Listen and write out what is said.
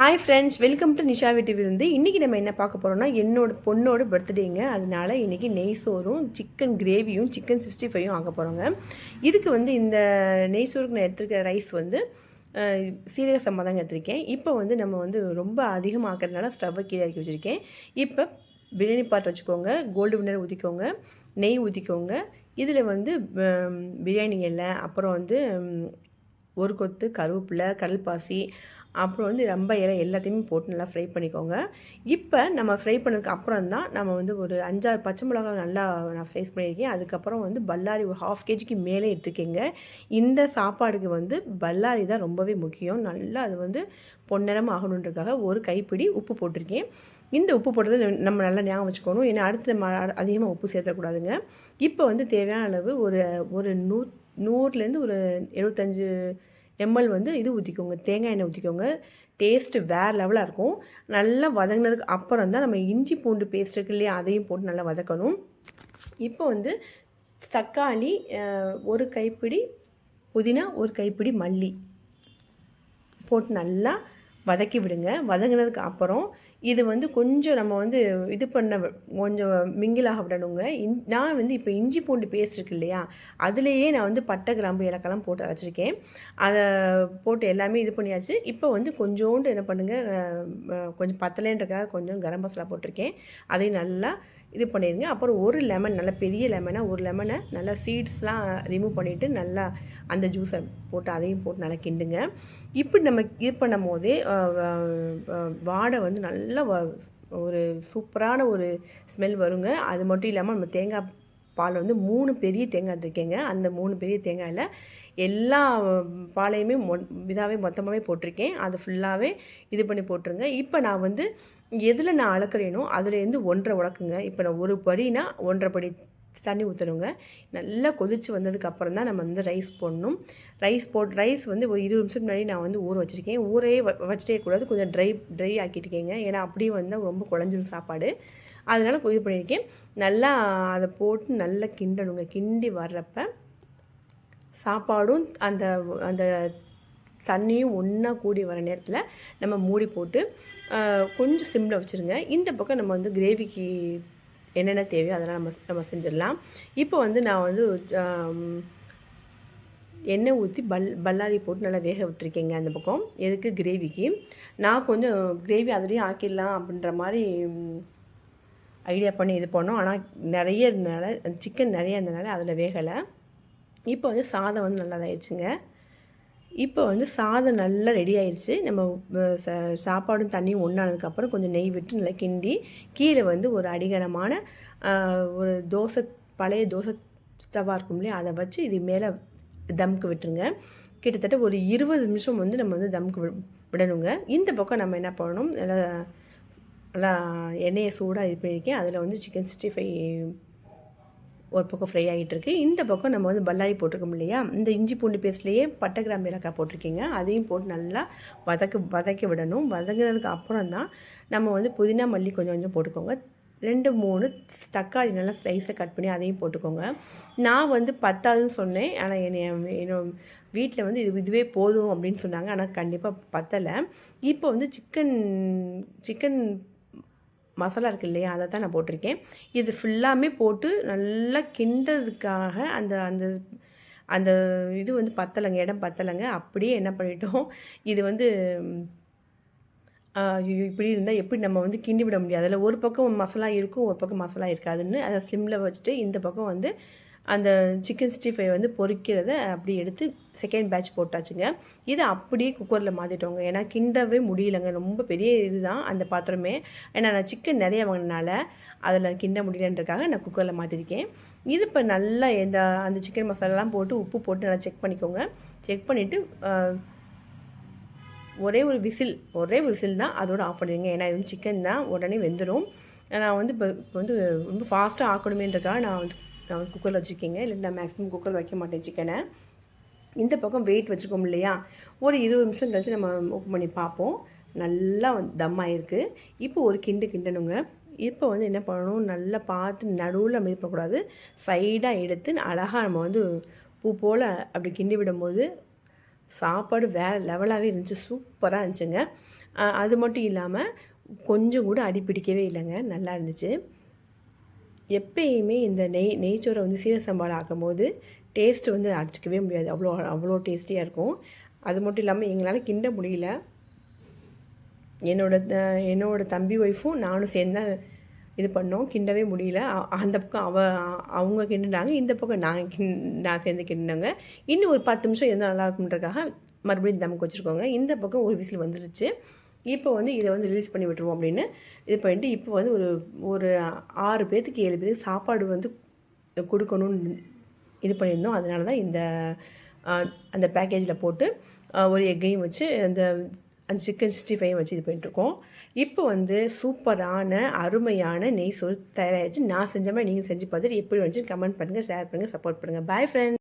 Hi friends welcome to Nisha வீட்டிலிருந்து இன்றைக்கி நம்ம என்ன பார்க்க போகிறோம்னா என்னோட பொண்ணோட பர்த்டேங்க அதனால இன்றைக்கி நெய் சோறும் சிக்கன் கிரேவியும் சிக்கன் சிக்ஸ்டி ஃபைவும் ஆக போகிறோங்க இதுக்கு வந்து இந்த நெய் சோறுக்கு நான் எடுத்துருக்க ரைஸ் வந்து சீரக சம்பா தாங்க எடுத்திருக்கேன். இப்போ வந்து நம்ம வந்து ரொம்ப அதிகமாக்கிறதுனால ஸ்டவ்வை கீழே இறக்கி வச்சுருக்கேன். இப்போ பிரியாணி பாட் வச்சுக்கோங்க கோல்டு வினர் ஊற்றிக்கோங்க நெய் ஊற்றிக்கோங்க இதில் வந்து பிரியாணி இலை அப்புறம் வந்து ஒரு கொத்து கருவேப்பிலை கடல்பாசி அப்புறம் வந்து ரொம்ப இலை எல்லாத்தையுமே போட்டு நல்லா ஃப்ரை பண்ணிக்கோங்க. இப்போ நம்ம ஃப்ரை பண்ணதுக்கு அப்புறம் தான் நம்ம வந்து ஒரு அஞ்சாறு பச்சை மிளகாய் நல்லா நான் ஸ்லைஸ் பண்ணியிருக்கேன். அதுக்கப்புறம் வந்து பல்லாரி ஒரு ஹாஃப் கேஜிக்கு மேலே எடுத்துக்கங்க. இந்த சாப்பாடுக்கு வந்து பல்லாரி தான் ரொம்பவே முக்கியம். நல்லா அது வந்து பொன்னிறமாக ஆகணுன்றதுக்காக ஒரு கைப்பிடி உப்பு போட்டிருக்கேன். இந்த உப்பு போட்டது நம்ம- நம்ம நல்லா ஞாபகம் வச்சுக்கணும். ஏன்னா அடுத்து நம்ம அதிகமாக உப்பு சேர்த்தக்கூடாதுங்க இப்போ வந்து தேவையான அளவு ஒரு ஒரு நூ நூறுலேருந்து ஒரு எழுபத்தஞ்சு எம்எல் வந்து இது ஊற்றிக்கோங்க தேங்காய் எண்ணெய் ஊற்றிக்கோங்க டேஸ்ட்டு வேறு லெவலாக இருக்கும். நல்லா வதங்கினதுக்கு அப்புறம் தான் நம்ம இஞ்சி பூண்டு பேஸ்ட் இருக்கு இல்லையா அதையும் போட்டு நல்லா வதக்கணும். இப்போ வந்து தக்காளி ஒரு கைப்பிடி புதினா ஒரு கைப்பிடி மல்லி போட்டு நல்லா வதக்கி விடுங்க. வதங்கினதுக்கு அப்புறம் இது வந்து கொஞ்சம் நம்ம வந்து இது பண்ண கொஞ்சம் மிங்கிலாக விடணுங்க. இன் நான் வந்து இப்போ இஞ்சி பூண்டு பேஸ்ட் இருக்கு இல்லையா? அதுலேயே நான் வந்து பட்டை கிராம்பு இலக்கெல்லாம் போட்டு அரைச்சிருக்கேன். அதை போட்டு எல்லாமே இது பண்ணியாச்சு. இப்போ வந்து கொஞ்சோண்டு என்ன பண்ணுங்கள் கொஞ்சம் பத்தலைன்றக்காக கொஞ்சம் கரம் மசாலா போட்டிருக்கேன். அதையும் நல்லா இது பண்ணிடுங்க. அப்புறம் ஒரு லெமன் நல்ல பெரிய லெமனாக ஒரு லெமனை நல்லா சீட்ஸ்லாம் ரிமூவ் பண்ணிவிட்டு நல்லா அந்த ஜூஸை போட்டு அதையும் போட்டு நல்லா கிண்டுங்க. இப்படி நம்ம இது பண்ணும் போதே வாடை வந்து நல்லா ஒரு சூப்பரான ஒரு ஸ்மெல் வருங்க. அது மட்டும் இல்லாமல் நம்ம தேங்காய் பால் வந்து மூணு பெரிய தேங்காய் எடுத்துருக்கேங்க. அந்த மூணு பெரிய தேங்காயில் எல்லா பாலையுமே மொ இதாகவே மொத்தமாகவே போட்டிருக்கேன். அது ஃபுல்லாகவே இது பண்ணி போட்டுருங்க. இப்போ நான் வந்து எதில் நான் அளக்குறேனோ அதுலேருந்து ஒன்றரை உழக்குங்க இப்போ நான் ஒரு படினா ஒன்றரை படி தண்ணி ஊற்றணுங்க நல்லா கொதித்து வந்ததுக்கு அப்புறம் தான் நம்ம வந்து ரைஸ் போடணும். ரைஸ் போட் ரைஸ் வந்து ஒரு இருபது நிமிஷம் முன்னாடி நான் வந்து ஊற வச்சுருக்கேன். ஊரே வ- வச்சிட்டே கூடாது. கொஞ்சம் ட்ரை ட்ரை ஆக்கிட்டுக்கேங்க ஏன்னா அப்படியே வந்தால் ரொம்ப குழஞ்சிரும் சாப்பாடு. அதனால் இது பண்ணியிருக்கேன். நல்லா அதை போட்டு நல்லா கிண்டணுங்க. கிண்டி வர்றப்ப சாப்பாடும் அந்த அந்த தண்ணியும் ஒன்றா கூடி வர நேரத்தில் நம்ம மூடி போட்டு கொஞ்சம் சிம்மில் வச்சுருங்க. இந்த பக்கம் நம்ம வந்து கிரேவிக்கு என்னென்ன தேவையோ அதெல்லாம் நம்ம நம்ம செஞ்சிடலாம். இப்போ வந்து நான் வந்து எண்ணெய் ஊற்றி பல் பல்லாரி போட்டு நல்லா வேக விட்டுருக்கேங்க அந்த பக்கம். எதுக்கு? கிரேவிக்கு. நான் கொஞ்சம் கிரேவி அதுலேயும் ஆக்கிடலாம் அப்படின்ற மாதிரி ஐடியா பண்ணி இது பண்ணோம். ஆனால் நிறைய இருந்தனால சிக்கன் நிறைய இருந்தனால அதில் வேகலை. இப்போ வந்து சாதம் வந்து நல்லதாயிடுச்சுங்க இப்போ வந்து சாதம் நல்லா ரெடி ஆயிடுச்சு நம்ம ச- சாப்பாடும் தண்ணியும் ஒன்றானதுக்கப்புறம் கொஞ்சம் நெய் விட்டு நல்லா கிண்டி கீழே வந்து ஒரு அடிகனமான ஒரு தோசை பழைய தோசை தவா இருக்கும் இல்லையா? அதை வச்சு இது மேலே தம்க்கு விட்டுருங்க. கிட்டத்தட்ட ஒரு இருபது நிமிஷம் வந்து நம்ம வந்து தம்க்கு விடணுங்க. இந்த பக்கம் நம்ம என்ன பண்ணணும்? நல்லா எண்ணெயை சூடாக இது பண்ணியிருக்கேன். அதில் வந்து சிக்கன் சிக்ஸ்டி ஃபைவ் ஒரு பக்கம் ஃப்ரை ஆகிட்டுருக்கு. இந்த பக்கம் நம்ம வந்து பல்லாரி போட்டிருக்கோம் இல்லையா? இந்த இஞ்சி பூண்டு பேஸ்ட்லேயே பட்டை கிராம்பு ஏலக்காய் போட்டிருக்கீங்க. அதையும் போட்டு நல்லா வதக்க வதக்கி விடணும். வதங்கினதுக்கு அப்புறம் தான் நம்ம வந்து புதினா மல்லி கொஞ்சம் கொஞ்சம் போட்டுக்கோங்க. ரெண்டு மூணு தக்காளி நல்லா ஸ்லைஸை கட் பண்ணி அதையும் போட்டுக்கோங்க. நான் வந்து பத்தாதுன்னு சொன்னேன். ஆனால் என்னை என்னோட வீட்டில் வந்து இது இதுவே போதும் அப்படின்னு சொன்னாங்க. ஆனால் கண்டிப்பாக பத்தலை. இப்போ வந்து சிக்கன் சிக்கன் மசாலா இருக்குது இல்லையா அதை தான் நான் போட்டிருக்கேன். இது ஃபுல்லாமே போட்டு நல்லா கிண்டுறதுக்காக அந்த அந்த அந்த இது வந்து பத்தலைங்க இடம் பத்தலைங்க. அப்படியே என்ன பண்ணிட்டோம் இது வந்து ஐயோ இப்படி இருந்தால் எப்படி நம்ம வந்து கிண்டி விட முடியாது அதில் ஒரு பக்கம் மசாலா இருக்கும் ஒரு பக்கம் மசாலா இருக்காதுன்னு அதை சிம்மில் வச்சுட்டு இந்த பக்கம் வந்து அந்த சிக்கன் சிக்ஸ்டி ஃபைவ் வந்து பொறிக்கிறத அப்படி எடுத்து செகண்ட் பேட்ச் போட்டாச்சுங்க. இதை அப்படியே குக்கரில் மாற்றிட்டோங்க ஏன்னா கிண்டவே முடியலங்க. ரொம்ப பெரிய இதுதான் அந்த பாத்திரமே. ஏன்னா நான் சிக்கன் நிறைய வாங்கினால அதில் கிண்ட முடியலன்றக்காக நான் குக்கரில் மாற்றிருக்கேன் இது இப்போ நல்லா இந்த அந்த சிக்கன் மசாலாலாம் போட்டு உப்பு போட்டு நல்லா செக் பண்ணிக்கோங்க. செக் பண்ணிவிட்டு ஒரே ஒரு விசில் ஒரே ஒரு விசில் தான் அதோட ஆஃப் பண்ணிடுங்க. ஏன்னா இது வந்து சிக்கன் தான். உடனே வெந்துடும் நான் வந்து இப்போ இப்போ வந்து ரொம்ப ஃபாஸ்ட்டாக ஆக்கணுமேன்றக்காக நான் வந்து நான் வந்து குக்கரில் வச்சுருக்கீங்க. இல்லை நான் மேக்ஸிமம் குக்கர் வைக்க மாட்டேன் சிக்கனை. இந்த பக்கம் வெயிட் வச்சுக்கோம் இல்லையா? ஒரு இருபது நிமிஷம் கழிச்சு நம்ம ஓப்பன் பண்ணி பார்ப்போம். நல்லா வந்து தம் ஆயிருக்கு. இப்போ ஒரு கிண்டு கிண்டணுங்க. இப்போ வந்து என்ன பண்ணணும்? நல்லா பார்த்து நடுவில் நம்ம இருப்பக்கூடாது சைடாக எடுத்து அழகாக நம்ம வந்து பூ போல் அப்படி கிண்டி விடும்போது சாப்பாடு வேறு லெவலாகவே இருந்துச்சு. சூப்பராக இருந்துச்சுங்க. அது மட்டும் இல்லாமல் கொஞ்சம் கூட அடி பிடிக்கவே இல்லைங்க. நல்லா இருந்துச்சு. எப்பயுமே இந்த நெய் நெய்ச்சோரை வந்து சீர சம்பால் ஆக்கும்போது டேஸ்ட் வந்து அடிச்சிக்கவே முடியாது. அவ்வளோ அவ்வளோ டேஸ்டியாக இருக்கும். அது மட்டும் இல்லாமல் எங்களால் கிண்ட முடியல. என்னோட த- தம்பி ஒய்ஃபும் நானும் சேர்ந்து தான் இது பண்ணோம். கிண்டவே முடியல. அந்த பக்கம் அவ அவங்க கிண்டுனாங்க. இந்த பக்கம் நான் கிண் நான் சேர்ந்து கிண்டினாங்க. இன்னும் ஒரு பத்து நிமிஷம் எதுவும் நல்லா இருக்குன்றக்காக மறுபடியும் தமக்கு வச்சுருக்கோங்க இந்த பக்கம் ஒரு விசில் வந்துருச்சு. இப்போ வந்து இதை வந்து ரிலீஸ் பண்ணி விட்டுருவோம் அப்படின்னு இது பண்ணிட்டு இப்போ வந்து ஒரு ஒரு ஆறு பேர்த்துக்கு ஏழு பேருக்கு சாப்பாடு வந்து கொடுக்கணும்னு இது பண்ணியிருந்தோம். அதனால தான் இந்த அந்த பேக்கேஜில் போட்டு ஒரு எக்கையும் வச்சு அந்த அந்த சிக்கன் சிக்ஸ்டி ஃபைவ் வச்சு இது பண்ணிட்டுருக்கோம். இப்போ வந்து சூப்பரான அருமையான நெய் சோறு தயாராகிடுச்சு நான் செஞ்ச மாதிரி நீங்கள் செஞ்சு பார்த்துட்டு எப்படி வந்துச்சு கமெண்ட் பண்ணுங்கள் ஷேர் பண்ணுங்கள் சப்போர்ட் பண்ணுங்கள் பாய் ஃப்ரெண்ட்ஸ்